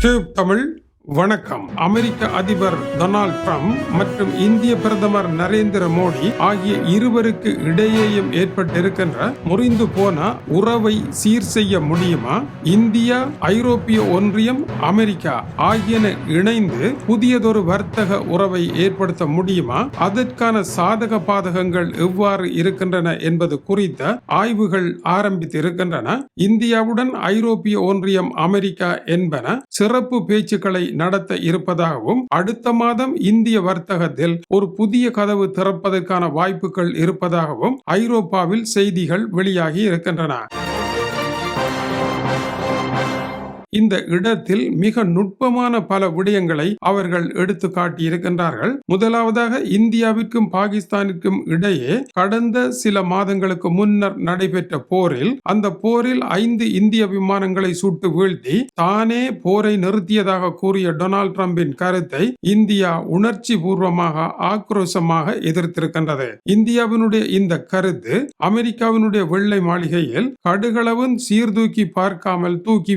Tube Tamil வணக்கம். அமெரிக்க அதிபர் Donald Trump மற்றும் இந்திய பிரதமர் நரேந்திர மோடி ஆகிய இருவருக்கு இடையேயும் ஏற்பட்டிருக்கின்ற முறிந்து போன உறவை சீர் செய்ய முடியுமா? இந்தியா ஐரோப்பிய ஒன்றியம் அமெரிக்கா ஆகியன இணைந்து புதியதொரு வர்த்தக உறவை ஏற்படுத்த முடியுமா? அதற்கான சாதக பாதகங்கள் எவ்வாறு இருக்கின்றன என்பது குறித்த ஆய்வுகள் ஆரம்பித்திருக்கின்றன. இந்தியாவுடன் ஐரோப்பிய ஒன்றியம் அமெரிக்கா என்பன சிறப்பு பேச்சுக்களை நடத்த இருப்பதாகவும் அடுத்த மாதம் இந்திய வர்த்தகத்தில் ஒரு புதிய கதவு திறப்பதற்கான வாய்ப்புகள் இருப்பதாகவும் ஐரோப்பாவில் செய்திகள் வெளியாகி இருக்கின்றன. இந்த இடத்தில் மிக நுட்பமான பல விடயங்களை அவர்கள் எடுத்து காட்டியிருக்கின்றார்கள். முதலாவதாக இந்தியாவிற்கும் பாகிஸ்தானிற்கும் இடையே கடந்த சில மாதங்களுக்கு முன்னர் நடைபெற்ற போரில் அந்த போரில் ஐந்து இந்திய விமானங்களை சுட்டு வீழ்த்தி தானே போரை நிறுத்தியதாக கூறிய டொனால்ட் டிரம்பின் கருத்தை இந்தியா உணர்ச்சி பூர்வமாக ஆக்ரோஷமாக எதிர்த்திருக்கின்றது. இந்தியாவினுடைய இந்த கருத்து அமெரிக்காவினுடைய வெள்ளை மாளிகையில் கடுகளவும் சீர்தூக்கி பார்க்காமல் தூக்கி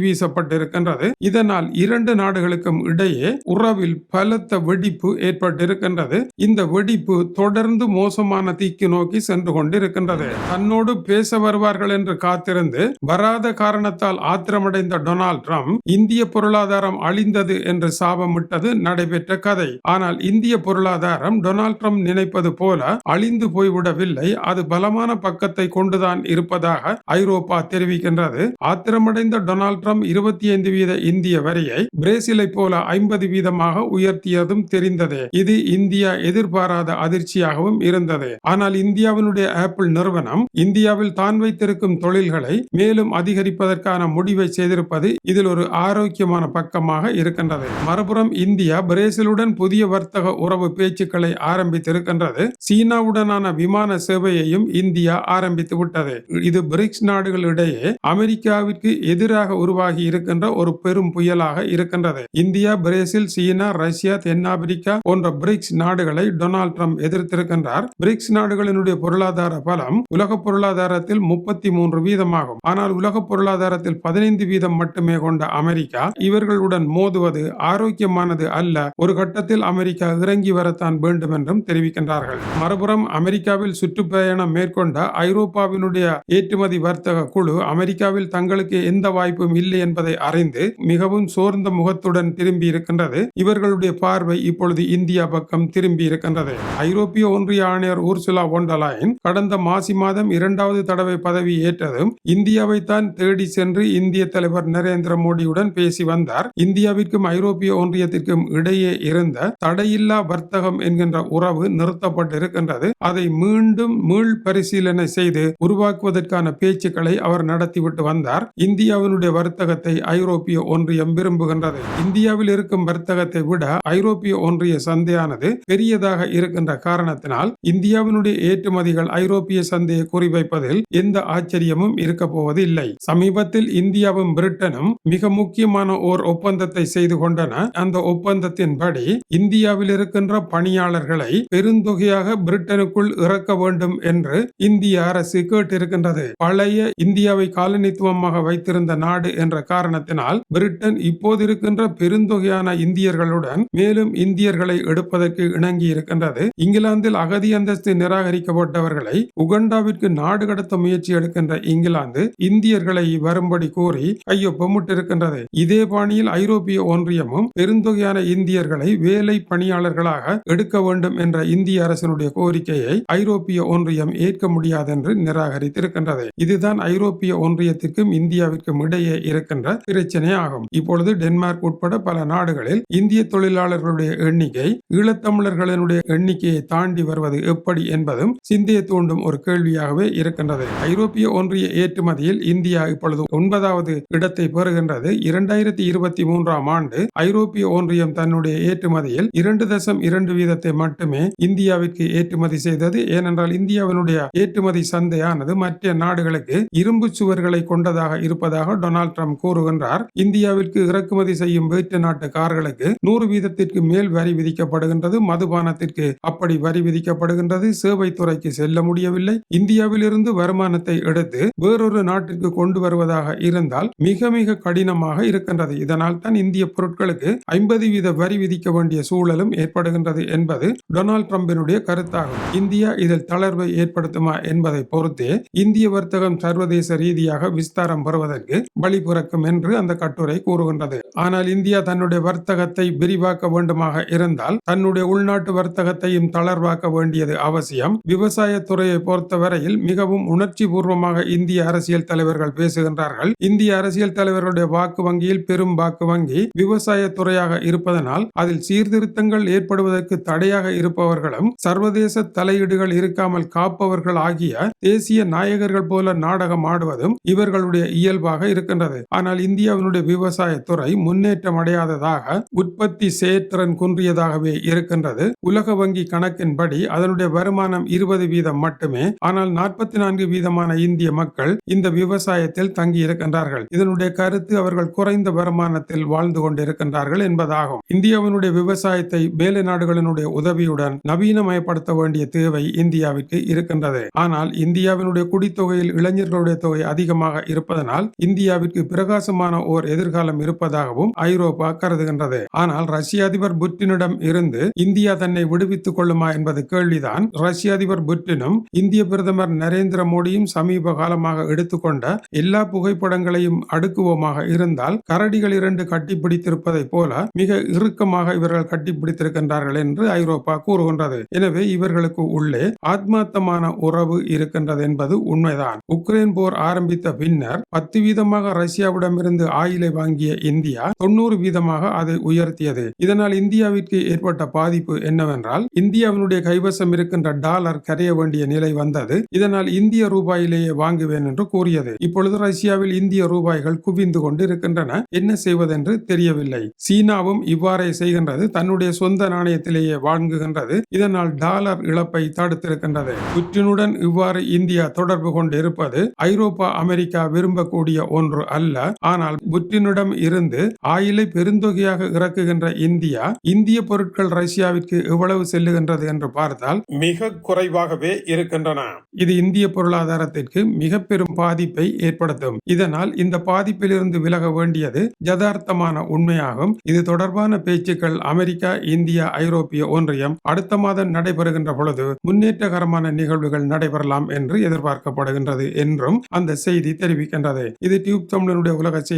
இருக்கின்றது. இதனால் இரண்டு நாடுகளுக்கும் இடையே உறவில் பலத்த வெடிப்பு ஏற்பட்டிருக்கின்றது. இந்த வெடிப்பு தொடர்ந்து மோசமான தீக்கு நோக்கி சென்று கொண்டிருக்கின்றது. தன்னோடு பேச வருவார்கள் என்று காத்திருந்து வராத காரணத்தால் ஆத்திரமடைந்த டொனால்ட் ட்ரம்ப் இந்திய பொருளாதாரம் அழிந்தது என்று சாபமிட்டது நடைபெற்ற கதை. ஆனால் இந்திய பொருளாதாரம் டொனால்ட் ட்ரம்ப் நினைப்பது போல அழிந்து போய்விடவில்லை. அது பலமான பக்கத்தை கொண்டுதான் இருப்பதாக ஐரோப்பா தெரிவிக்கின்றது. ஆத்திரமடைந்த டொனால்ட் ட்ரம்ப் இருபத்தி ஐந்து வீத இந்திய வரியை பிரேசிலை போல ஐம்பது வீதமாக உயர்த்தியதும் தெரிந்ததே. இது இந்தியா எதிர்பாராத அதிர்ச்சியாகவும் இருந்தது. ஆனால் இந்தியாவினுடைய ஆப்பிள் நிறுவனம் இந்தியாவில் தான் வைத்திருக்கும் தொழில்களை மேலும் அதிகரிப்பதற்கான முடிவை செய்திருப்பது இதில் ஒரு ஆரோக்கியமான பக்கமாக இருக்கின்றது. மறுபுறம் இந்தியா பிரேசிலுடன் புதிய வர்த்தக உறவு பேச்சுக்களை ஆரம்பித்திருக்கின்றது. சீனாவுடனான விமான சேவையையும் இந்தியா ஆரம்பித்து விட்டது. இது பிரிக்ஸ் நாடுகளிடையே அமெரிக்காவிற்கு எதிராக உருவாகி இருக்கின்ற ஒரு பெரும் புயலாக இருக்கின்றது. இந்தியா பிரேசில் சீனா ரஷ்யா தென்னாப்பிரிக்கா போன்ற பிரிக்ஸ் நாடுகளை டொனால்ட் ட்ரம்ப் எதிர்த்திருக்கின்றார். பிரிக்ஸ் நாடுகளினுடைய பொருளாதார பலம் உலக பொருளாதாரத்தில் முப்பத்தி மூன்று வீதமாகும். ஆனால் உலக பொருளாதாரத்தில் பதினைந்து வீதம் மட்டுமே கொண்ட அமெரிக்கா இவர்களுடன் மோதுவது ஆரோக்கியமானது அல்ல. ஒரு கட்டத்தில் அமெரிக்கா இறங்கி வரத்தான் வேண்டும் என்றும் தெரிவிக்கின்றார்கள். மறுபுறம் அமெரிக்காவில் சுற்றுப்பயணம் மேற்கொண்ட ஐரோப்பாவினுடைய ஏற்றுமதி வர்த்தக குழு அமெரிக்காவில் தங்களுக்கு எந்த வாய்ப்பும் இல்லை என்பதை அறிந்து மிகவும் சோர்ந்த முகத்துடன் திரும்பி இருக்கின்றது. இவர்களுடைய பார்வை இப்பொழுது இந்தியா பக்கம் திரும்பி இருக்கின்றது. ஐரோப்பிய ஒன்றிய ஆணையர் ஊர்சுலா ஒண்டலாயின் கடந்த மாசி மாதம் இரண்டாவது தடவை பதவி ஏற்றதும் இந்தியாவை தான் தேடி சென்று இந்திய தலைவர் நரேந்திர மோடியுடன் பேசி வந்தார். இந்தியாவிற்கும் ஐரோப்பிய ஒன்றியத்திற்கும் இடையே இருந்த தடையில்லா வர்த்தகம் என்கின்ற உறவு நிறுத்தப்பட்டிருக்கின்றது. அதை மீண்டும் மீள் பரிசீலனை செய்து உருவாக்குவதற்கான பேச்சுக்களை அவர் நடத்திவிட்டு வந்தார். இந்தியாவினுடைய வர்த்தகத்தை ஐரோப்பிய ஒன்றியம் விரும்புகின்றது. இந்தியாவில் இருக்கும் வர்த்தகத்தை விட ஐரோப்பிய ஒன்றிய சந்தையானது பெரியதாக இருக்கின்ற காரணத்தினால் இந்தியாவினுடைய ஏற்றுமதிகள் ஐரோப்பிய சந்தையை குறிவைப்பதில் எந்த ஆச்சரியமும் இருக்க போவது இல்லை சமீபத்தில் இந்தியாவும் பிரிட்டனும் மிக முக்கியமான ஓர் ஒப்பந்தத்தை செய்து கொண்டன. அந்த ஒப்பந்தத்தின்படி இந்தியாவில் இருக்கின்ற பணியாளர்களை பெருந்தொகையாக பிரிட்டனுக்குள் இறக்க வேண்டும் என்று இந்திய அரசு கேட்டிருக்கின்றது. பழைய இந்தியாவை காலனித்துவமாக வைத்திருந்த நாடு என்ற காரணத்தை நடத்தினால் பிரிட்டன் இப்போது இருக்கின்ற பெருந்தொகையான இந்தியர்களுடன் மேலும் இந்தியர்களை எடுப்பதற்கு இணங்கி இருக்கின்றது இங்கிலாந்தில் அகதி அந்தஸ்து நிராகரிக்கப்பட்டவர்களை உகண்டாவிற்கு நாடு கடத்த முயற்சி எடுக்கின்ற இங்கிலாந்து இந்தியர்களை வரும்படி கோரி கையொப்பமிட்டிருக்கின்றது இதே பாணியில் ஐரோப்பிய ஒன்றியமும் பெருந்தொகையான இந்தியர்களை வேலை பணியாளர்களாக எடுக்க வேண்டும் என்ற இந்திய அரசினுடைய கோரிக்கையை ஐரோப்பிய ஒன்றியம் ஏற்க முடியாது என்று நிராகரித்திருக்கின்றது. இதுதான் ஐரோப்பிய ஒன்றியத்திற்கும் இந்தியாவிற்கும் இடையே இருக்கின்ற பிரச்சனை ஆகும் இப்பொழுது டென்மார்க் உட்பட பல நாடுகளில் இந்திய தொழிலாளர்களுடைய எண்ணிக்கை ஈழத்தமிழர்களினுடைய எண்ணிக்கையை தாண்டி வருவது எப்படி என்பதும் சிந்தையை தூண்டும் ஒரு கேள்வியாகவே இருக்கின்றது. ஐரோப்பிய ஒன்றிய ஏற்றுமதியில் இந்தியா இப்பொழுது ஒன்பதாவது இடத்தை பெறுகின்றது. இரண்டாயிரத்தி இருபத்தி மூன்றாம் ஆண்டு ஐரோப்பிய ஒன்றியம் தன்னுடைய ஏற்றுமதியில் இரண்டு தசம் இரண்டு வீதத்தை மட்டுமே இந்தியாவிற்கு ஏற்றுமதி செய்தது. ஏனென்றால் இந்தியாவினுடைய ஏற்றுமதி சந்தையானது மற்ற நாடுகளுக்கு இரும்பு சுவர்களை கொண்டதாக இருப்பதாக டொனால்ட் ட்ரம்ப் கூறுகின்றார். கூறுகின்றார் இந்தியாவிற்கு இறக்குமதி செய்யும் வேற்று நாட்டு கார்களுக்கு நூறு வீதத்திற்கு மேல் வரி விதிக்கப்படுகின்றது மதுபானத்திற்கு அப்படி வரி விதிக்கப்படுகின்றது சேவை துறைக்கு செல்ல முடியவில்லை. இந்தியாவிலிருந்து வருமானத்தை எடுத்து வேறொரு நாட்டிற்கு கொண்டு வருவதாக இருந்தால் மிக மிக கடினமாக இருக்கின்றது. இதனால் தான் இந்திய பொருட்களுக்கு ஐம்பது வீத வரி விதிக்க வேண்டிய சூழலும் ஏற்படுகின்றது என்பது டொனால்ட் ட்ரம்பினுடைய கருத்தாகும். இந்தியா இதில் தளர்வை ஏற்படுத்துமா என்பதை பொறுத்தே இந்திய வர்த்தகம் சர்வதேச ரீதியாக விஸ்தாரம் பெறுவதற்கு வழிபிறக்கும் என்று அந்த கட்டுரை கூறுகின்றது. ஆனால் இந்தியா தன்னுடைய வர்த்தகத்தை விரிவாக்க வேண்டுமாக இருந்தால் தன்னுடைய உள்நாட்டு வர்த்தகத்தையும் தளர்வாக்க வேண்டியது அவசியம். விவசாய துறையை பொறுத்தவரையில் மிகவும் உணர்ச்சி பூர்வமாக இந்திய அரசியல் தலைவர்கள் பேசுகின்றார்கள். இந்திய அரசியல் தலைவர்களுடைய வாக்கு வங்கியில் பெரும் வாக்கு வங்கி விவசாய துறையாக இருப்பதனால் அதில் சீர்திருத்தங்கள் ஏற்படுவதற்கு தடையாக இருப்பவர்களும் சர்வதேச தலையீடுகள் இருக்காமல் காப்பவர்கள் ஆகிய தேசிய நாயகர்கள் போல நாடகம் ஆடுவதும் இவர்களுடைய இயல்பாக இருக்கின்றது. ஆனால் இந்திய இந்தியாவினுடைய விவசாய துறை முன்னேற்றம் அடையாததாக உற்பத்தி செயற்திறன் குன்றியதாகவே இருக்கின்றது. உலக வங்கி கணக்கின்படி அதனுடைய வருமானம் இருபது வீதம் மட்டுமே. ஆனால் நாற்பத்தி நான்கு வீதமான இந்திய மக்கள் இந்த விவசாயத்தில் தங்கி இருக்கின்றார்கள். இதனுடைய கருத்து அவர்கள் குறைந்த வருமானத்தில் வாழ்ந்து கொண்டிருக்கின்றார்கள் என்பதாகும். இந்தியாவினுடைய விவசாயத்தை மேலை நாடுகளினுடைய உதவியுடன் நவீனமயப்படுத்த வேண்டிய தேவை இந்தியாவிற்கு இருக்கின்றது. ஆனால் இந்தியாவினுடைய குடித்தொகையில் இளைஞர்களுடைய தொகை அதிகமாக இருப்பதனால் இந்தியாவிற்கு பிரகாசமான ஓர் எதிர்காலம் இருப்பதாகவும் ஐரோப்பா கருதுகின்றது. ஆனால் ரஷ்ய அதிபர் புட்டினிடம் இருந்து இந்தியா தன்னை விடுவித்துக் கொள்ளுமா என்பது கேள்விதான். ரஷ்ய அதிபர் புட்டினும் இந்திய பிரதமர் நரேந்திர மோடியும் சமீப காலமாக எடுத்துக்கொண்ட எல்லா புகைப்படங்களையும் அடுக்குவோமாக இருந்தால் கரடிகள் இரண்டு கட்டிப்பிடித்திருப்பதை போல மிக இறுக்கமாக இவர்கள் கட்டிப்பிடித்திருக்கின்றார்கள் என்று ஐரோப்பா கூறுகின்றது. எனவே இவர்களுக்கு உள்ளே ஆத்மார்த்தமான உறவு இருக்கின்றது என்பது உண்மைதான். உக்ரைன் போர் ஆரம்பித்த பின்னர் பத்து வீதமாக ரஷ்யாவிடமிருந்து இருந்து ஆயிலை வாங்கிய இந்தியா தொண்ணூறு வீதமாக அதை உயர்த்தியது. இதனால் இந்தியாவிற்கு ஏற்பட்ட பாதிப்பு என்னவென்றால் இந்தியாவினுடைய கைவசம் இருக்கின்ற டாலர் கரைய வேண்டிய நிலை வந்தது. இதனால் இந்திய ரூபாயிலேயே வாங்குவேன் என்று கூறியது. இப்பொழுது ரஷ்யாவில் இந்திய ரூபாய்கள் குவிந்து கொண்டு இருக்கின்றன என்ன செய்வதென்று தெரியவில்லை. சீனாவும் இவ்வாறே செய்கின்றது. தன்னுடைய சொந்த நாணயத்திலேயே வாங்குகின்றது. இதனால் டாலர் இழப்பை தடுத்திருக்கின்றது. புட்டினுடன் இவ்வாறு இந்தியா தொடர்பு கொண்டு இருப்பது ஐரோப்பா அமெரிக்கா விரும்பக்கூடிய ஒன்று அல்ல. ஆனால் புற்றினிடம் இருந்து ஆயிலை பெருந்தொகையாக இறக்குகின்ற இந்தியா இந்திய பொருட்கள் ரஷ்யாவிற்கு எவ்வளவு செல்லுகின்றது என்று பார்த்தால் மிக குறைவாகவே இருக்கின்றன. இது இந்திய பொருளாதாரத்திற்கு மிக பெரும் பாதிப்பை ஏற்படுத்தும். இதனால் இந்த பாதிப்பிலிருந்து விலக வேண்டியது யதார்த்தமான உண்மையாகும். இது தொடர்பான பேச்சுக்கள் அமெரிக்கா இந்தியா ஐரோப்பிய ஒன்றியம் அடுத்த மாதம் நடைபெறுகின்ற பொழுது முன்னேற்றகரமான நிகழ்வுகள் நடைபெறலாம் என்று எதிர்பார்க்கப்படுகின்றது என்றும் அந்த செய்தி தெரிவிக்கின்றது. இது டியூப் தமிழனுடைய உலக செய்தி.